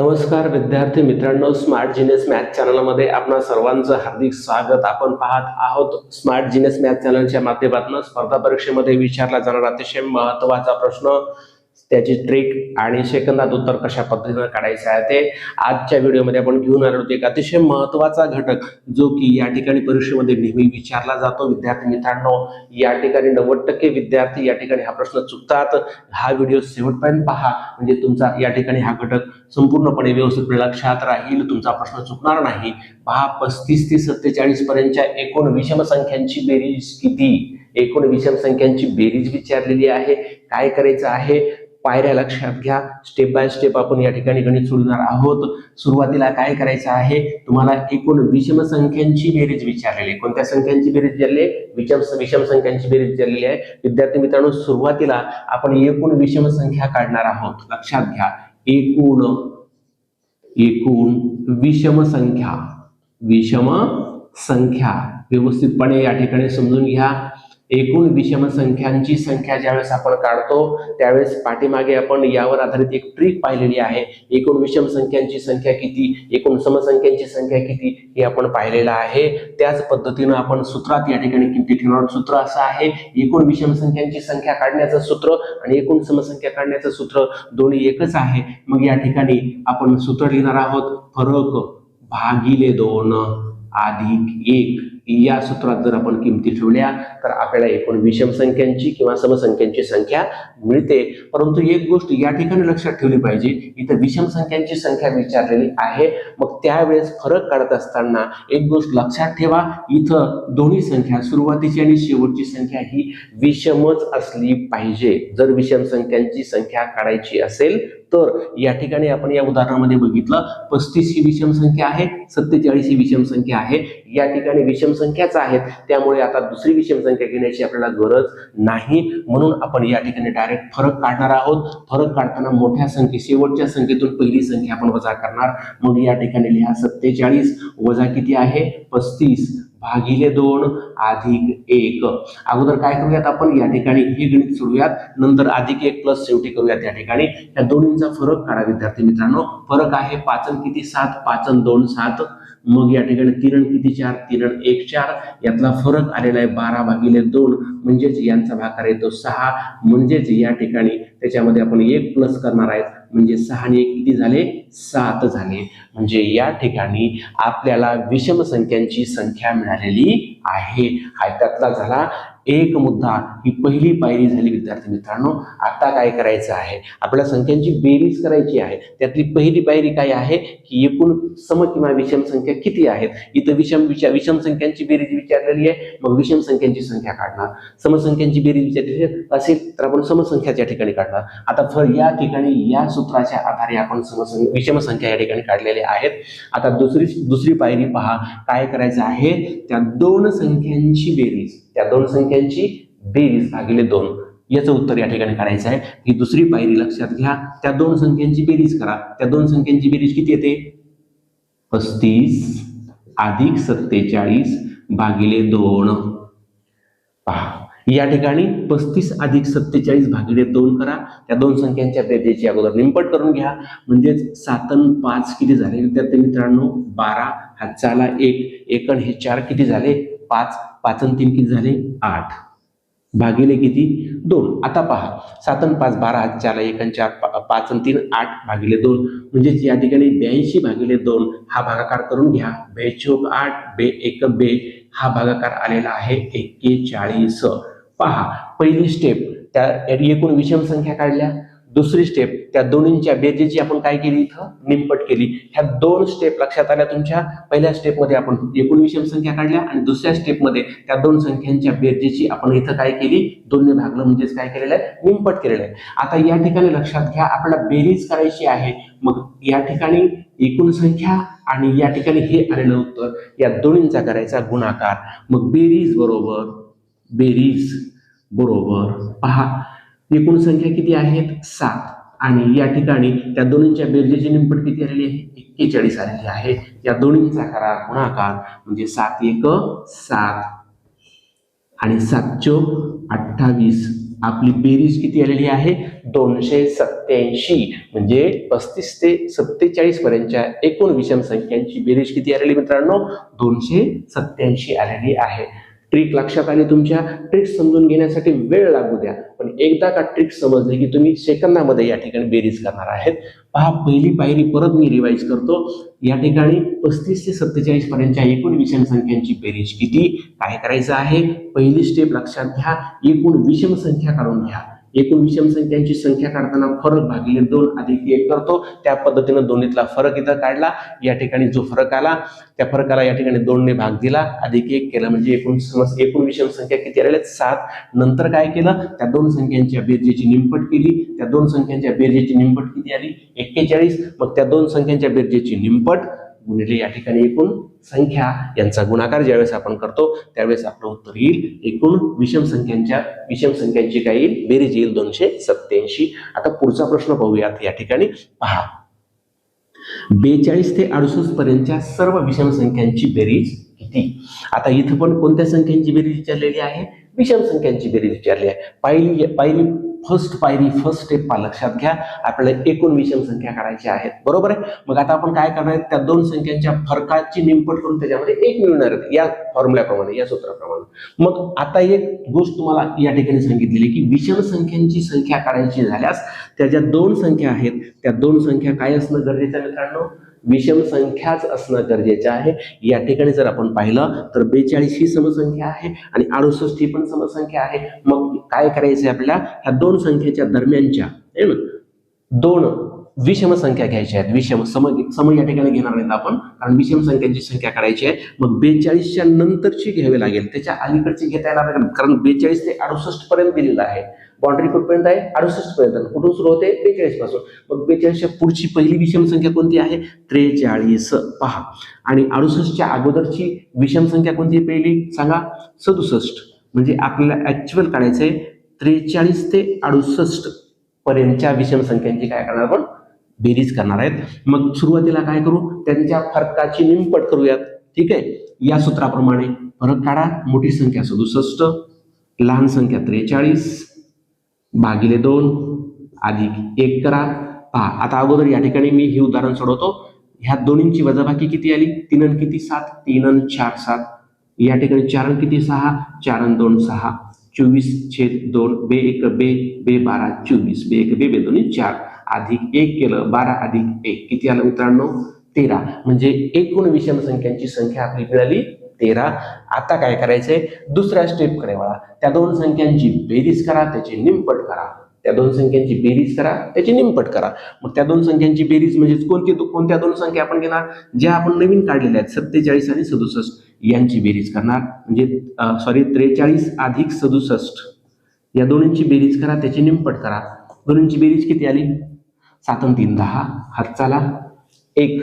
नमस्कार विद्यार्थी मित्रांनो स्मार्ट जिनेस मॅथ चॅनलमध्ये आपणा सर्वांचं हार्दिक स्वागत. आपण पाहत आहोत स्मार्ट जिनेस मॅथ चॅनलच्या माध्यमातून स्पर्धा परीक्षेमध्ये विचारला जाणारा अतिशय महत्त्वाचा प्रश्न. त्याची ट्रिक आणि सेकंदात उत्तर कशा पद्धतीनं काढायचं आहे ते आजच्या व्हिडिओमध्ये आपण घेऊन आलो एक अतिशय महत्त्वाचा घटक जो की या ठिकाणी परीक्षेमध्ये नेहमी विचारला जातो. विद्यार्थी मित्रांनो या ठिकाणी नव्वद टक्के विद्यार्थी या ठिकाणी हा प्रश्न चुकतात. हा व्हिडिओ शेवटपर्यंत पहा. म्हणजे तुमचा या ठिकाणी हा घटक संपूर्णपणे व्यवस्थित लक्षात राहील. तुमचा प्रश्न चुकणार नाही. पहा पस्तीस ते सत्तेचाळीस पर्यंतच्या एकूण विषम संख्यांची बेरीज किती? एकूण विषम संख्यांची बेरीज विचारलेली आहे. काय करायचं आहे? पायऱ्या लक्षात घ्या. स्टेप बाय स्टेप आपण या ठिकाणी गणित सोडणार आहोत. सुरुवातीला काय करायचं आहे? तुम्हाला एकूण विषम संख्यांची बेरीज विचारलेली आहे. कोणत्या संख्यांची बेरीज विचारली आहे? विषम विषम संख्यांची बेरीज विचारलेली आहे. विद्यार्थी मित्रांनो सुरुवातीला आपण एकूण विषम संख्या काढणार आहोत. लक्षात घ्या. एकूण एकूण विषम संख्या. विषम संख्या. व्यवस्थितपणे या ठिकाणी समजून घ्या. एकूण विषम संख्यांची संख्या ज्यावेळेस आपण काढतो त्यावेळेस पाठीमागे आपण यावर आधारित एक ट्रिक पाहिलेली आहे. एकूण विषम संख्यांची संख्या किती? एकूण समसंख्यांची संख्या किती? हे आपण पाहिलेलं आहे. त्याच पद्धतीनं आपण सूत्रात या ठिकाणी किमती ठेवणार सूत्र असं आहे एकूण विषम संख्यांची संख्या काढण्याचं सूत्र आणि एकूण समसंख्या काढण्याचं सूत्र दोन्ही एकच आहे. मग या ठिकाणी आपण सूत्र लिहिणार आहोत फरक भागिले दोन अधिक एक. या सूत्रात जर आपण किमती ठेवल्या तर आपल्याला एकूण विषम संख्यांची किंवा समसंख्यांची संख्या मिळते. परंतु एक गोष्ट या ठिकाणी लक्षात ठेवली पाहिजे इथं विषम संख्यांची संख्या विचारलेली आहे. मग त्यावेळेस फरक काढत असताना एक गोष्ट लक्षात ठेवा इथं दोन्ही संख्या सुरुवातीची आणि शेवटची संख्या ही विषमच असली पाहिजे. जर विषम संख्यांची संख्या काढायची असेल तर या ठिकाणी आपण या उदाहरणामध्ये बघितलं पस्तीस ही विषम संख्या आहे सत्तेचाळीस ही विषम संख्या आहे. या ठिकाणी विषम संख्याच आहेत. त्यामुळे आता दुसरी विषमसंख्या घेण्याची आपल्याला गरज नाही. म्हणून आपण या ठिकाणी डायरेक्ट फरक काढणार आहोत. फरक काढताना मोठ्या संख्ये शेवटच्या संख्येतून पहिली संख्या आपण वजा करणार. मग या ठिकाणी लिहा सत्तेचाळीस वजा किती आहे? पस्तीस भागिले दोन अधिक एक. अगोदर काय करूयात आपण? या ठिकाणी हे गणित सोडूयात. नंतर अधिक एक प्लस शेवटी करूयात या ठिकाणी. या दोन्हींचा फरक काढा विद्यार्थी मित्रांनो. फरक आहे पाचन किती? सात. पाचन दोन सात. मग या ठिकाणी तिरण किती चार? तिरण एक चार. यातला फरक आलेला आहे बारा भागिले दोन. म्हणजेच यांचा भाकार येतो सहा. म्हणजेच या ठिकाणी त्याच्यामध्ये आपण एक प्लस करणार आहेत. म्हणजे सहा आणि एक किती झाले? सात झाले. म्हणजे या ठिकाणी आपल्याला विषम संख्यांची संख्या मिळालेली आहे. हा त्यातला झाला एक मुद्दा. ही पहिली पायरी झाली विद्यार्थी मित्रांनो. आता काय करायचं आहे? आपल्या संख्यांची बेरीज करायची आहे. त्यातली पहिली पायरी काय आहे? की एकूण सम किंवा विषम संख्या किती आहेत? इथं विषम विचार विषम संख्यांची बेरीज विचारलेली आहे. मग विषम संख्यांची संख्या काढणार. समसंख्यांची बेरीज विचारलेली असेल तर आपण समसंख्याच्या ठिकाणी काढणार. आता फर या ठिकाणी या सूत्राच्या आधारे आपण समसंख्या विषम संख्या या ठिकाणी काढलेल्या आहेत. आता दुसरी दुसरी पायरी पहा काय करायचं आहे? त्या दोन संख्यांची बेरीज त्या दोन संख्यांची बेरीज भागिले दोन. याचं उत्तर या ठिकाणी काढायचं आहे. ही दुसरी पायरी लक्षात घ्या. त्या दोन संख्यांची बेरीज करा. त्या दोन संख्यांची बेरीज किती येते? पस्तीस अधिक सत्तेचाळीस भागिले दोन. पहा. या ठिकाणी पस्तीस अधिक सत्तेचाळीस भागिले दोन करा. त्या दोन संख्यांच्या बेरीजची अगोदर निंपट करून घ्या. म्हणजेच सातन पाच किती झाले? विद्यार्थी मित्रांनो बारा हातचाला एक एकण हे चार किती झाले? पाच पाचन तीन किती झाले? आठ. भागिले किती? दोन. आता पहा सातन पाच बारा हातच्याला एकण चार पा- पाचन तीन आठ भागिले दोन. म्हणजेच या ठिकाणी ब्याऐंशी भागिले दोन हा भागाकार करून घ्या. बेचोक आठ बे एक बे हा भागाकार आलेला आहे एक्केचाळीस पहा. पहिली स्टेप त्या एकूण विषम संख्या काढल्या. दुसरी स्टेप त्या दोन्हींच्या बेरजेची आपण काय केली इथं? निंपट केली. ह्या दोन स्टेप लक्षात आल्या तुमच्या? पहिल्या स्टेपमध्ये आपण एकूण विषम संख्या काढल्या आणि दुसऱ्या स्टेपमध्ये त्या दोन संख्यांच्या बेरजेची आपण इथं काय केली? दोन्ही भागलं म्हणजेच काय केलेलं आहे? निमपट केलेलं आहे. आता या ठिकाणी लक्षात घ्या आपल्याला बेरीज करायची आहे. मग या ठिकाणी एकूण संख्या आणि या ठिकाणी हे आलेलं उत्तर. या दोन्हींचा करायचा गुणाकार. मग बेरीज बरोबर बेरीज बरोबर. पहा एकूण संख्या किती आहेत? सात. आणि या ठिकाणी त्या दोन्हीच्या बेरजेची निंपट किती आलेली आहे? एक्केचाळीस आलेली आहे. या दोन्हीचा करा गुणाकार म्हणजे सात एक सात. आणि सात चोक अठ्ठावीस. आपली बेरीज किती आलेली आहे? दोनशे सत्याऐंशी म्हणजे पस्तीस ते सत्तेचाळीस पर्यंतच्या एकूण विषम संख्यांची बेरीज किती आलेली मित्रांनो? दोनशे सत्याऐंशी आलेली आहे. ट्रिक लक्षात आली तुमच्या ट्रिक समजून घेण्यासाठी वेळ लागू द्या. पण एकदा का ट्रिक समजली की तुम्ही सेकंदामध्ये या ठिकाणी बेरीज करणार आहेत? पहा पहिली पायरी परत मी रिवाईज करतो. या ठिकाणी पस्तीस ते सत्तेचाळीस पर्यंतच्या एकूण विषम संख्यांची बेरीज किती? काय करायचं आहे? पहिली स्टेप लक्षात घ्या. एकूण विषम संख्या काढून घ्या. एकूण विषम संख्यांची संख्या काढताना फरक भागिले दोन अधिक एक करतो. त्या पद्धतीनं दोन्हीतला फरक इथं काढला. या ठिकाणी जो फरक आला त्या फरकाला या ठिकाणी दोनने भाग दिला. अधिक एक केला म्हणजे एकूण समज एकूण विषम संख्या किती आलेल्या सात. नंतर काय केलं? त्या दोन संख्यांच्या बेरजेची निमपट केली. त्या दोन संख्यांच्या बेरजेची निमपट किती आली? एक्केचाळीस. मग त्या दोन संख्यांच्या बेरजेची निमपट गुणिले या ठिकाणी एकूण संख्या यांचा गुणाकार ज्यावेळेस आपण करतो त्यावेळेस आपलं उत्तर येईल एकूण विषम संख्यांच्या विषम संख्यांची काय येईल? बेरीज येईल दोनशे सत्याऐंशी आता पुढचा प्रश्न पाहूयात या ठिकाणी. पहा. बेचाळीस ते अडुसष्ट पर्यंतच्या सर्व विषम संख्यांची बेरीज किती? आता इथं पण कोणत्या संख्यांची बेरीज विचारलेली आहे? विषम संख्यांची बेरीज विचारली आहे. पहिली पायरी फर्स्ट पायरी फर्स्ट स्टेप लक्षात घ्या. आपल्याला एकूण विषम संख्या काढायची आहेत. बरोबर आहे? मग आता आपण काय करणार त्या दोन संख्यांच्या फरकाची निमपट करून त्याच्यामध्ये एक मिळणार आहेत या फॉर्म्युल्याप्रमाणे या सूत्राप्रमाणे. मग आता एक गोष्ट तुम्हाला या ठिकाणी सांगितलेली की विषम संख्यांची संख्या काढायची झाल्यास त्या ज्या दोन संख्या आहेत त्या दोन संख्या काय असणं गरजेचं मित्रांनो? विषम संख्याच असणं गरजेचं आहे. या ठिकाणी जर आपण पाहिलं तर बेचाळीस ही समसंख्या आहे आणि अडुसष्ट ही पण समसंख्या आहे. मग काय करायचं आहे आपल्याला? ह्या दोन संख्येच्या दरम्यानच्या आहे ना? दोन विषम संख्या घ्यायच्या आहेत. विषम सम सम या ठिकाणी घेणार नाहीत आपण कारण विषम संख्यांची संख्या काढायची आहे. मग बेचाळीसच्या नंतरची घ्यावी लागेल. त्याच्या अलीकडची घेता येणार कारण बेचाळीस ते अडुसष्ट पर्यंत दिलेलं आहे. बाउंड्री कुठपर्यंत आहे? अडुसष्ट पर्यंत. कुठून सुरू होते? बेचाळीसपासून मग बेचाळीसच्या पुढची पहिली विषम संख्या कोणती आहे? त्रेचाळीस. पहा. आणि अडुसष्टच्या अगोदरची विषम संख्या कोणती पहिली? सांगा. सदुसष्ट. म्हणजे आपल्याला ऍक्च्युअल आहे त्रेचाळीस ते अडुसष्ट पर्यंतच्या विषम संख्यांची काय करणार आपण? बेरीज करणार आहेत. मग सुरुवातीला काय करू? त्यांच्या फरकाची निमपट करूयात. ठीक आहे? या सूत्राप्रमाणे फरक काढा. मोठी संख्या सदुसष्ट लहान संख्या त्रेचाळीस भागिले दोन अधिक एक करा. पहा आता अगोदर या ठिकाणी मी हे उदाहरण सोडवतो. ह्या दोन्हींची वजाबाकी किती आली? तीन अन किती? सात. तीन अन चार सात. या ठिकाणी चार किती? सहा. चार अन दोन सहा. चोवीस छेद दोन बे एक बे बे बारा चोवीस. बे एक बे बे दोन्ही चार. अधिक एक केलं बारा अधिक एक. किती आलं मित्रांनो? तेरा. म्हणजे एकूण विषम संख्यांची संख्या आपली मिळाली तेरा. आता काय करायचंय? दुसऱ्या स्टेपकडे वळा. त्या दोन संख्यांची बेरीज करा त्याची निमपट करा. त्या दोन संख्यांची बेरीज करा त्याची निमपट करा. मग त्या दोन संख्यांची बेरीज म्हणजे कोणती कोणत्या दोन संख्या आपण घेणार? ज्या आपण नवीन काढलेल्या आहेत सत्तेचाळीस आणि सदुसष्ट यांची बेरीज करणार. म्हणजे सॉरी त्रेचाळीस अधिक सदुसष्ट. या दोन्हींची बेरीज करा त्याची निमपट करा. दोन्हींची बेरीज किती आली? सातन तीन दहा. हात चाला. एक.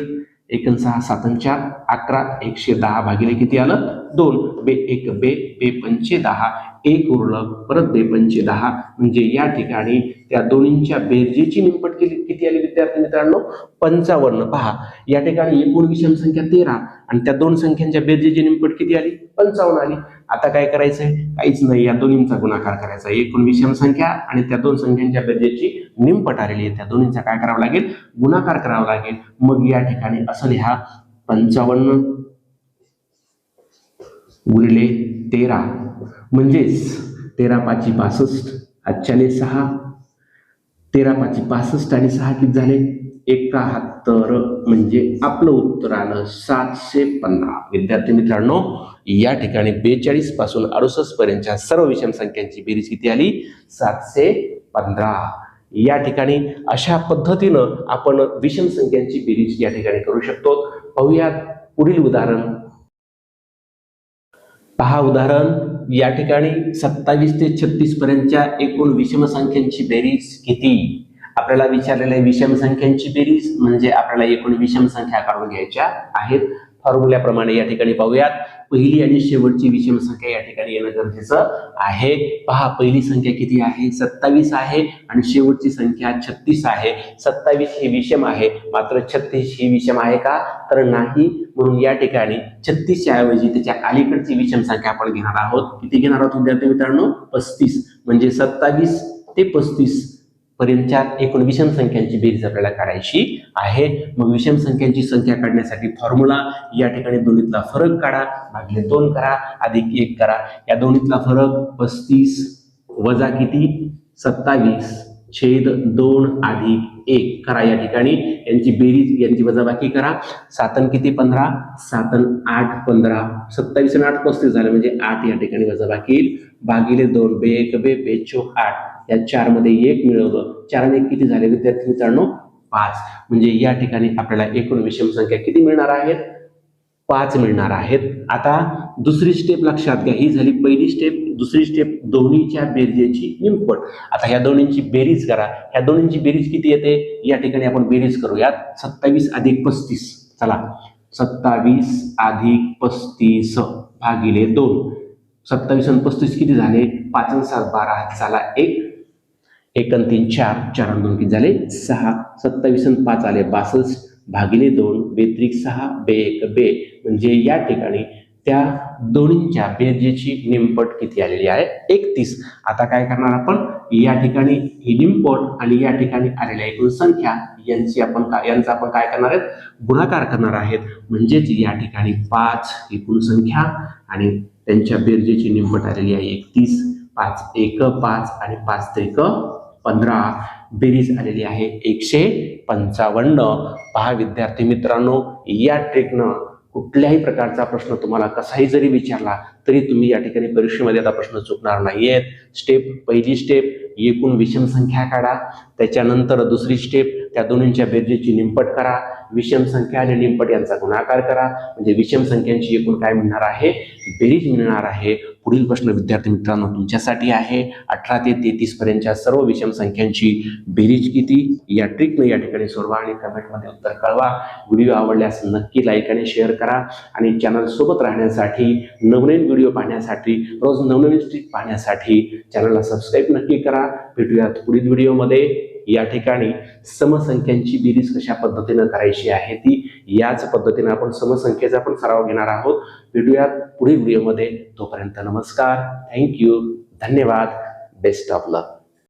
एकन सहा सातन चार अकरा एकशे दहा भागिले किती आलं? दोन बे एक बे बे पंचे दहा एक उरलं परत बे पंचे दहा. म्हणजे या ठिकाणी त्या दोन्हींच्या बेरजेची निमपट केली किती आली विद्यार्थी मित्रांनो? पंचावन्न. पहा या ठिकाणी एकूण विषम संख्या तेरा आणि त्या दोन संख्यांच्या बेरजेची निमपट किती आली? पंचावन्न आली. आता काय करायचंय? काहीच नाही. या दोन्हींचा गुणाकार करायचा. एकूण विषम संख्या आणि त्या दोन संख्यांच्या बेरजेची निमपट आलेली आहे त्या दोन्हींचा काय करावं लागेल? गुणाकार करावा लागेल. मग या ठिकाणी असं लिहा पंचावन्न गुणिले तेरा. म्हणजेच तेरा पाची पासष्ट आजच्याने सहा. तेरा पाची पासष्ट आणि सहा किती झाले? एकाहत्तर म्हणजे आपलं उत्तर आलं सातशे पंधरा विद्यार्थी मित्रांनो या ठिकाणी बेचाळीसपासून अडुसष्ट पर्यंतच्या सर्व विषम संख्यांची बेरीज किती आली? सातशे पंधरा या ठिकाणी अशा पद्धतीनं आपण विषम संख्यांची बेरीज या ठिकाणी करू शकतो. पाहूयात पुढील उदाहरण. पहा उदाहरण. या ठिकाणी सत्तावीस ते छत्तीस पर्यंतच्या एकूण विषम संख्यांची बेरीज किती? आपल्याला विचारलेल्या विषम संख्यांची बेरीज म्हणजे आपल्याला एकूण विषम संख्या काढून घ्यायच्या आहेत. फॉर्म्युल्याप्रमाणे या ठिकाणी पाहूयात. पहिली आणि शेवटची विषम संख्या या ठिकाणी येणं गरजेचं आहे. पहा पहिली संख्या किती आहे? सत्तावीस आहे आणि शेवटची संख्या छत्तीस आहे. सत्तावीस ही विषम आहे. मात्र छत्तीस ही विषम आहे का? तर नाही. म्हणून या ठिकाणी छत्तीसच्या ऐवजी त्याच्या अलीकडची विषम संख्या आपण घेणार आहोत. किती घेणार आहोत विद्यार्थी मित्रांनो? पस्तीस. म्हणजे सत्तावीस ते पस्तीस. पर्यंतच्या एकूण विषम संख्यांची बेरीज आपल्याला काढायची आहे. मग विषम संख्यांची संख्या काढण्यासाठी फॉर्म्युला या ठिकाणी दोन्हीतला फरक काढा. भागले दोन करा अधिक एक करा. या दोन्हीतला फरक पस्तीस वजा किती? सत्तावीस. छेद दोन अधिक एक करा या ठिकाणी. यांची बेरीज यांची वजाबाकी करा. सातन किती? पंधरा. सातन आठ पंधरा. सत्तावीस आणि आठ पस्तीस झाले म्हणजे आठ या ठिकाणी वजाबाकी. येईल भागिले दोन बे एक बे बेचो आठ. या चारमध्ये एक मिळवलं. चार एक किती झाले? विद्यार्थी मित्रांनो पाच. म्हणजे या ठिकाणी आपल्याला एकूण विषम संख्या किती मिळणार आहेत? पाच मिळणार आहेत. आता दुसरी स्टेप लक्षात घ्या. ही झाली पहिली स्टेप दुसरी स्टेप दोन्हीच्या बेरजेची इम्पट आता ह्या दोन्हींची बेरीज करा. ह्या दोन्हींची बेरीज किती येते? या ठिकाणी आपण बेरीज करूयात. सत्तावीस अधिक पस्तीस. चला. सत्तावीस अधिक पस्तीस भागिले दोन. सत्तावीस आणि पस्तीस किती झाले? पाच आणि सात बारा. झाला एक. एक तीन चार चार दोन झाले? सहा सत्तावीस आणि पाच आले. बासष्ट भागिले दोन बेत्रिक सहा बे एक बे. म्हणजे या ठिकाणी त्या दोन्हींच्या बेरजेची निमपट किती आलेली आहे? एकतीस. आता काय करणार आपण? या ठिकाणी ही निमपट आणि या ठिकाणी आलेल्या एकूण संख्या यांची आपण काय यांचा आपण काय करणार आहेत? गुणाकार करणार आहेत. म्हणजेच या ठिकाणी पाच एकूण संख्या आणि त्यांच्या बेरजेची निमपट आलेली आहे एकतीस. पाच एक पाच आणि पाच त्रिक पंधरा बेरीज आलेली आहे. एकशे पंचावन्न. पहा विद्यार्थी मित्रांनो या ट्रिकनं कुठल्याही प्रकारचा प्रश्न तुम्हाला कसाही जरी विचारला तरी तुम्ही या ठिकाणी परीक्षेमध्ये आता प्रश्न चुकणार नाहीयेत. स्टेप पहिली स्टेप एकूण विषम संख्या काढा. त्याच्यानंतर दुसरी स्टेप त्या दोन्हींच्या बेरजेची निंपट करा. विषम संख्या आणि निंपट यांचा गुणाकार करा. म्हणजे विषम संख्यांची एकूण काय मिळणार आहे? बेरीज मिळणार आहे. पुढील प्रश्न विद्यार्थी मित्रांनो तुमच्यासाठी आहे. अठरा ते तेहतीस पर्यंतच्या सर्व विषम संख्यांची बेरीज किती? या ट्रिकनं या ठिकाणी सोडवा आणि कमेंटमध्ये उत्तर कळवा. व्हिडिओ आवडल्यास नक्की लाईक आणि शेअर करा. आणि चॅनल सोबत राहण्यासाठी नवनवीन व्हिडिओ पाहण्यासाठी रोज नवनवीन ट्रिक पाहण्यासाठी चॅनलला सबस्क्राईब नक्की करा. भेटूयात पुढील व्हिडिओमध्ये या ठिकाणी समसंख्यांची बेरीज कशा पद्धतीनं करायची आहे ती याच पद्धतीने आपण समसंख्येचा पण सराव घेणार आहोत. भेटूयात पुढील व्हिडिओमध्ये. तोपर्यंत नमस्कार. थँक्यू धन्यवाद. Best of luck